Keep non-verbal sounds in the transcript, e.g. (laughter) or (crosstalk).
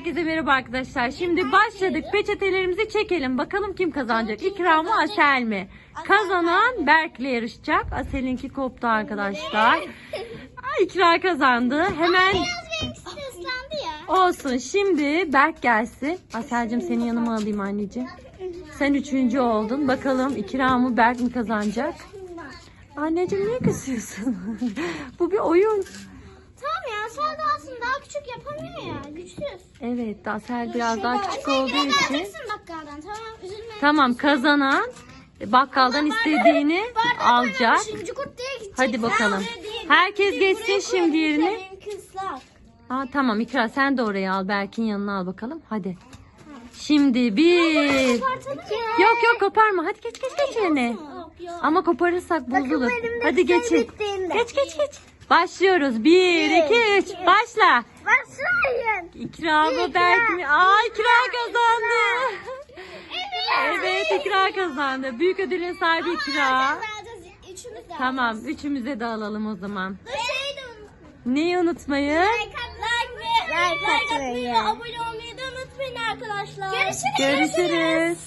Herkese merhaba arkadaşlar. Şimdi başladık. Peçetelerimizi çekelim. Bakalım kim kazanacak? İkra mı Asel mi? Kazanan Berk'le yarışacak. Asel'inki koptu arkadaşlar. (laughs) İkra kazandı. Hemen olsun. Şimdi Berk gelsin. Asel'cim seni yanıma alayım anneciğim. Sen üçüncü oldun. Bakalım İkra mı Berk mi kazanacak? Anneciğim niye kızıyorsun? (laughs) Bu bir oyun. Sen de aslında daha küçük yapamıyor ya. Güçsüz. Evet Asel biraz daha küçük olduğu Sen için. alırsın bakkaldan tamam üzülme. Tamam kazanan bakkaldan istediğini alacak. Hadi bakalım. Herkes geçsin şimdi ıslak. Aa, tamam İkra sen de oraya al. Berk'in yanına al bakalım. Hadi. Şimdi bir. Yok yok koparma. Hadi geç geç geç yerine. Ama koparırsak bozulur. Hadi geçin. şey. Geç geç geç. Başlıyoruz. Bir, iki, üç. Başla. Başlayın. İkra mı Berk mi? Aa İkra kazandı. (laughs) Evet İkra kazandı. Büyük ödülün sahibi İkra. Üçümüz de. Tamam üçümüze de alalım o zaman. Neyi unutmayın? Like atmayı, abone olmayı da unutmayın arkadaşlar. Görüşürüz. Görüşürüz.